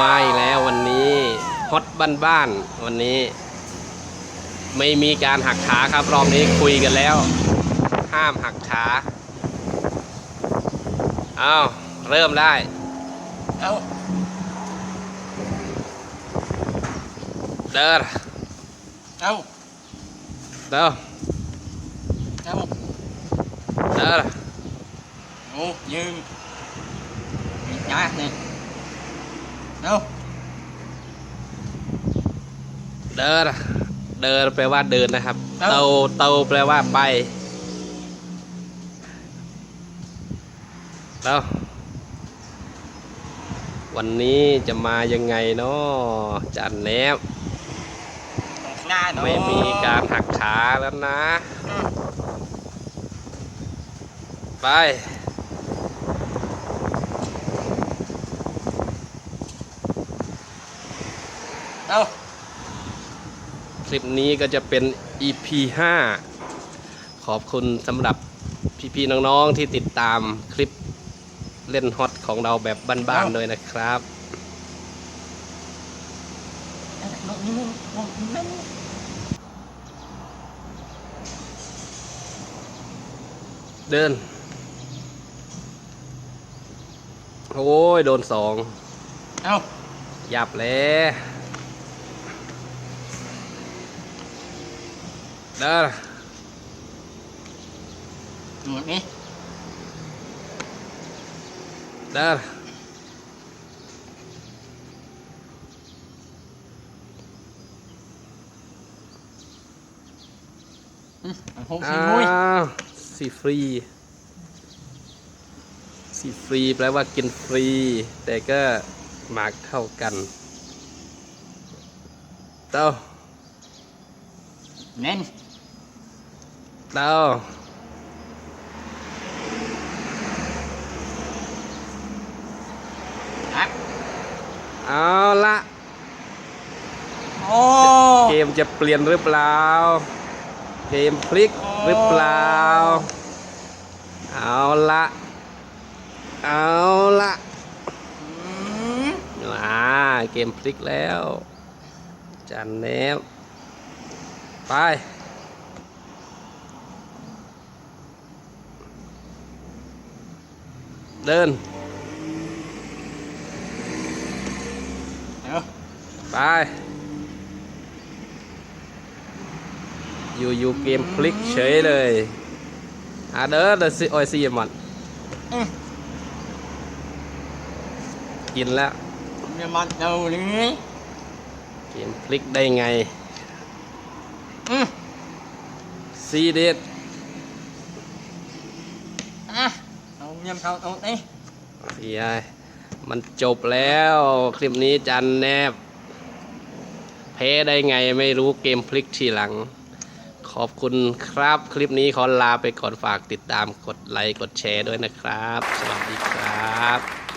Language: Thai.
มาอีกแล้ววันนี้ฮอตบ้านๆวันนี้ ไม่มีการหักขาครับรอบนี้คุยกันแล้ว ห้ามหักขาเอาเริ่มได้เอาเดินเอาเดินเอาเดินโอ้ยืมมีจ้าเนี่ย เอาเดินเดินแปลว่าเดินนะครับ เตาเตาแปลว่าไปแล้ววันนี้จะมายังไงเนาะจันแนบตรงหน้าเนาะไม่มีการหักขาแล้วนะอืมไป เอาคลิปนี้ก็จะเป็น EP 5 ขอบคุณสำหรับพี่ๆน้องๆที่ติดตามคลิปเล่นฮอตของเราแบบบ้านๆด้วยนะครับลงนี่ลงลงนั่นเดิน โอ้ย โดนสอง เอาหยับแล้ว เดินหมดนี่เดินอืมเอาหกอ้สี่มุ้ยาวสีฟรีสีฟรีแปลว่ากินฟรี แต่ก็หมากเท่ากัน เต้า เน้น เต้าฮักเอาละโอ้เกมจะเปลี่ยนหรือเปล่า เกมพลิกหรือเปล่า เอาละเอาละอืมอ่าเกมพลิกแล้ว จันแนบไป เดินเอาไป อยู่อยู่เกมพลิกเฉยเลยอะเดินเดินสิโอ้ยสิมันอืมกินแล้วอย่ามาเดาเลยเกมพลิกได้ไงอืมซีเด็ด อะ เงียบเขาเอานี่พี่ไอ้มันจบแล้วคลิปนี้จันแนบแพ้ได้ไงไม่รู้เกมพลิกทีหลัง ขอบคุณครับคลิปนี้ขอลาไปก่อนฝากติดตามกดไลค์กดแชร์ด้วยนะครับ สวัสดีครับ